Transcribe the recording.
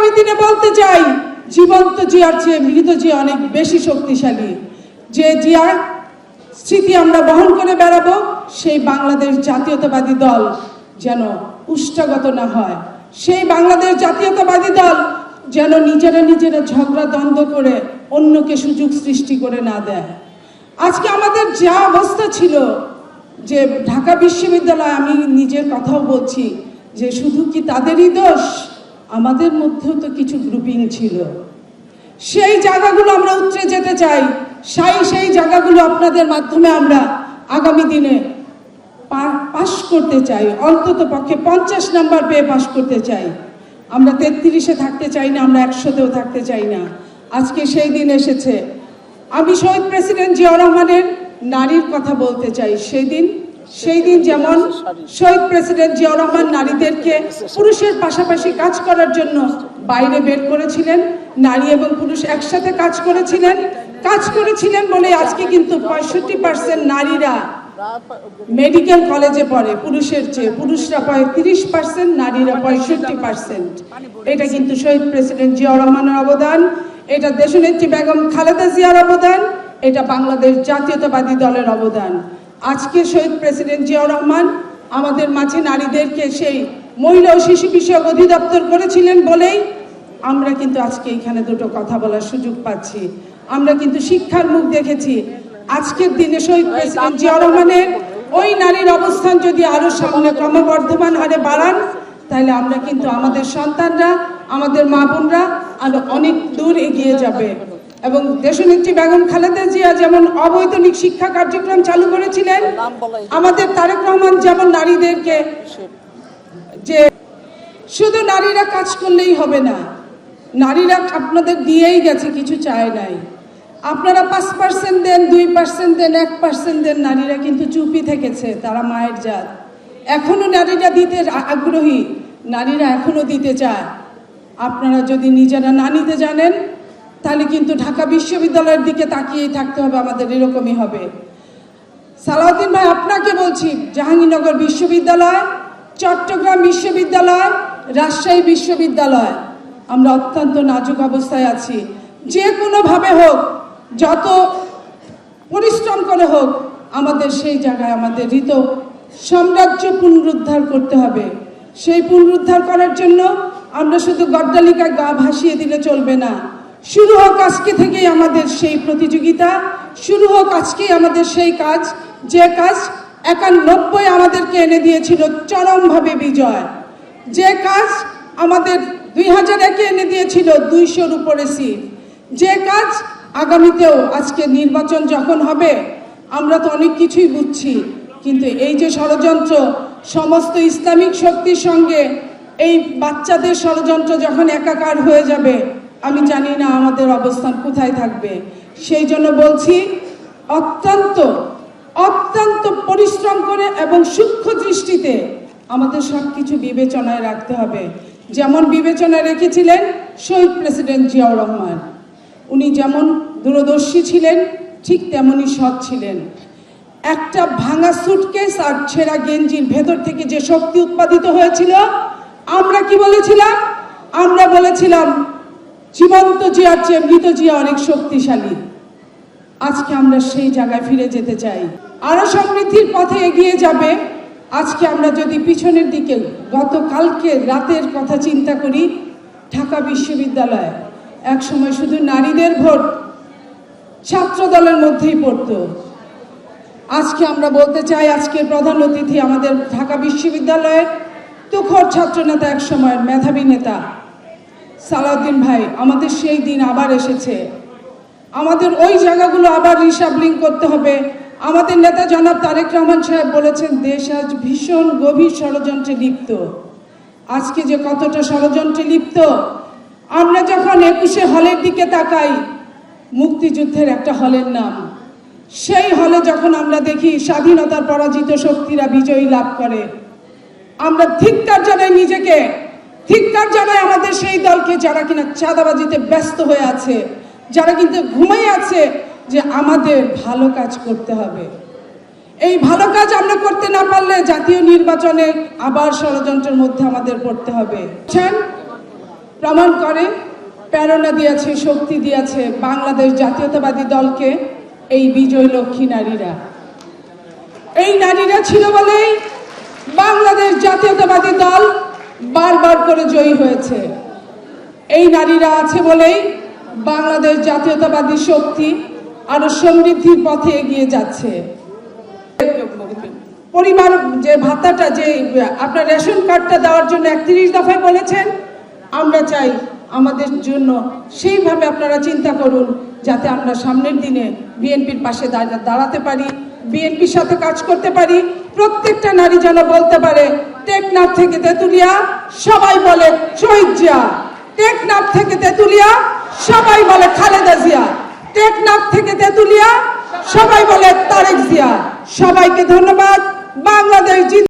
আগামী দিনে বলতে চাই, জীবন্ত জিয়ার চেয়ে মৃত জিয়া অনেক বেশি শক্তিশালী। যে জিয়ার স্মৃতি আমরা বহন করে বেড়াবো, সেই বাংলাদেশ জাতীয়তাবাদী দল যেন উষ্টাগত না হয়। সেই বাংলাদেশ জাতীয়তাবাদী দল যেন নিজেরা নিজেরা ঝগড়া দ্বন্দ্ব করে অন্যকে সুযোগ সৃষ্টি করে না দেয়। আজকে আমাদের যা অবস্থা ছিল, যে ঢাকা বিশ্ববিদ্যালয় আমি নিজের কথাও বলছি, যে শুধু কি তাদেরই দোষ? আমাদের মধ্যেও তো কিছু গ্রুপিং ছিল। সেই জায়গাগুলো আমরা উতরে যেতে চাই। সেই সেই জায়গাগুলো আপনাদের মাধ্যমে আমরা আগামী দিনে পাশ করতে চাই। অন্তত পক্ষে পঞ্চাশ নাম্বার পেয়ে পাশ করতে চাই। আমরা তেত্রিশে থাকতে চাই না, আমরা একশোতেও থাকতে চাই না। আজকে সেই দিন এসেছে। আমি শহীদ প্রেসিডেন্ট জিয়াউর রহমানের নারীর কথা বলতে চাই। সেই দিন সেই দিন যেমন শহীদ প্রেসিডেন্ট জিয়াউর রহমান নারীদেরকে পুরুষের পাশাপাশি কাজ করার জন্য বাইরে বের করেছিলেন, নারী এবং পুরুষ একসাথে কাজ করেছিলেন কাজ করেছিলেন বলে আজকে কিন্তু পঁয়ষট্টি পার্সেন্ট নারীরা মেডিকেল কলেজে পড়ে, পুরুষের চেয়ে পুরুষরা পায় তিরিশ পার্সেন্ট নারীরা পঁয়ষট্টি পার্সেন্ট এটা কিন্তু শহীদ প্রেসিডেন্ট জিয়াউর রহমানের অবদান, এটা দেশনেত্রী বেগম খালেদা জিয়ার অবদান, এটা বাংলাদেশ জাতীয়তাবাদী দলের অবদান। আজকে শহীদ প্রেসিডেন্ট জিয়াউর রহমান আমাদের মাঝে নারীদেরকে সেই মহিলা ও শিশু বিষয়ক অধিদপ্তর করেছিলেন বলেই আমরা কিন্তু আজকে এখানে দুটো কথা বলার সুযোগ পাচ্ছি। আমরা কিন্তু শিক্ষার মুখ দেখেছি। আজকের দিনে শহীদ প্রেসিডেন্ট জিয়াউর রহমানের ওই নারীর অবস্থান যদি আরও সামনে ক্রমবর্ধমান হারে বাড়ান, তাহলে আমরা কিন্তু আমাদের সন্তানরা, আমাদের মা বোনরা আরও অনেক দূর এগিয়ে যাবে। এবং দেশনেত্রী বেগম খালেদা জিয়া যেমন অবৈতনিক শিক্ষা কার্যক্রম চালু করেছিলেন আমাদের তারেক রহমান যেমন নারীদেরকে যে শুধু নারীরা কাজ করলেই হবে না নারীরা আপনাদের দিয়েই গেছে কিছু চায় নাই। আপনারা পাঁচ পার্সেন্ট দেন দুই পার্সেন্ট দেন এক পার্সেন্ট দেন নারীরা কিন্তু চুপি থেকেছে তারা মায়ের জাত। এখনও নারীরা দিতে আগ্রহী নারীরা এখনও দিতে চায়। আপনারা যদি নিজেরা না নিতে জানেন তাহলে কিন্তু ঢাকা বিশ্ববিদ্যালয়ের দিকে তাকিয়েই থাকতে হবে, আমাদের এরকমই হবে। সালাউদ্দিন ভাই, আপনাকে বলছি, জাহাঙ্গীরনগর বিশ্ববিদ্যালয়, চট্টগ্রাম বিশ্ববিদ্যালয়, রাজশাহী বিশ্ববিদ্যালয়, আমরা অত্যন্ত নাজুক অবস্থায় আছি। যে কোনোভাবে হোক, যত পরিশ্রম করে হোক, আমাদের সেই জায়গায় আমাদের ঋত সাম্রাজ্য পুনরুদ্ধার করতে হবে। সেই পুনরুদ্ধার করার জন্য আমরা শুধু গড্ডালিকায় গা ভাসিয়ে দিলে চলবে না। শুরু হোক আজকে থেকেই আমাদের সেই প্রতিযোগিতা, শুরু হোক আজকেই আমাদের সেই কাজ, যে কাজ একানব্বই আমাদেরকে এনে দিয়েছিল চরমভাবে বিজয়। যে কাজ আমাদের দুই হাজার একে এনে দিয়েছিল দুইশোর উপরে সিট। যে কাজ আগামীতেও আজকে নির্বাচন যখন হবে, আমরা তো অনেক কিছুই বুঝছি, কিন্তু এই যে ষড়যন্ত্র, সমস্ত ইসলামিক শক্তির সঙ্গে এই বাচ্চাদের ষড়যন্ত্র যখন একাকার হয়ে যাবে আমি জানি না আমাদের অবস্থান কোথায় থাকবে। সেই জন্য বলছি, অত্যন্ত অত্যন্ত পরিশ্রম করে এবং সূক্ষ্ম দৃষ্টিতে আমাদের সব কিছু বিবেচনায় রাখতে হবে। যেমন বিবেচনায় রেখেছিলেন শহীদ প্রেসিডেন্ট জিয়াউর রহমান। উনি যেমন দূরদর্শী ছিলেন, ঠিক তেমনই সৎ ছিলেন। একটা ভাঙা সুটকেস আর ছেঁড়া গেঞ্জির ভেতর থেকে যে শক্তি উৎপাদিত হয়েছিল, আমরা কি বলেছিলাম? আমরা বলেছিলাম জীবন্ত জিয়ার চেয়ে মৃত জিয়া অনেক শক্তিশালী। আজকে আমরা সেই জায়গায় ফিরে যেতে চাই। আরও সমৃদ্ধির পথে এগিয়ে যাবে। আজকে আমরা যদি পিছনের দিকে গতকালকে রাতের কথা চিন্তা করি, ঢাকা বিশ্ববিদ্যালয় এক সময় শুধু নারীদের ভোট ছাত্র দলের মধ্যেই পড়তো। আজকে আমরা বলতে চাই, আজকের প্রধান অতিথি আমাদের ঢাকা বিশ্ববিদ্যালয়ের তুখর ছাত্রনেতা এক সময়ের মেধাবী নেতা সালাউদ্দিন ভাই, আমাদের সেই দিন আবার এসেছে। আমাদের ওই জায়গাগুলো আবার রিসাবলিং করতে হবে। আমাদের নেতা জনাব তারেক রহমান সাহেব বলেছেন, দেশ আজ ভীষণ গভীর ষড়যন্ত্রে লিপ্ত। আজকে যে কতটা ষড়যন্ত্রে লিপ্ত। আমরা যখন একুশে হলের দিকে তাকাই, মুক্তিযুদ্ধের একটা হলের নাম। সেই হলে যখন আমরা দেখি স্বাধীনতার পরাজিত শক্তিরা বিজয়ী লাভ করে, আমরা ধিক্কার জানাই নিজেকে ধিক্কার জানাই আমাদের সেই দলকে যারা কিনা চাঁদাবাজিতে ব্যস্ত হয়ে আছে, যারা কিন্তু ঘুমাই আছে যে আমাদের ভালো কাজ করতে হবে। এই ভালো কাজ আমরা করতে না পারলে জাতীয় নির্বাচনে আবার ষড়যন্ত্রের মধ্যে আমাদের পড়তে হবে। প্রমাণ করে, প্রেরণা দিয়েছে, শক্তি দিয়েছে বাংলাদেশ জাতীয়তাবাদী দলকে এই বিজয় লক্ষ্মী নারীরা। এই নারীরা ছিল বলেই বাংলাদেশ জাতীয়তাবাদী দল বারবার করে জয়ী হয়েছে। এই নারীরা আছে বলেই বাংলাদেশ জাতীয়তাবাদী শক্তি আরও সমৃদ্ধির পথে এগিয়ে যাচ্ছে। পরিবার যে ভাতাটা যে আপনার রেশন কার্ডটা দেওয়ার জন্য একত্রিশ দফায় বলেছেন, আমরা চাই আমাদের জন্য সেইভাবে আপনারা চিন্তা করুন, যাতে আমরা সামনের দিনে বিএনপির পাশে দাঁড়াতে পারি, বিএনপির সাথে কাজ করতে পারি। প্রত্যেকটা নারী যেন বলতে পারে টেকনাফ থেকে তেতুলিয়া, সবাই বলে শহীদ জিয়া। টেকনাফ থেকে তেতুলিয়া, সবাই বলে খালেদা জিয়া। টেকনাফ থেকে তেতুলিয়া, সবাই বলে তারেক জিয়া। সবাইকে ধন্যবাদ। বাংলাদেশ।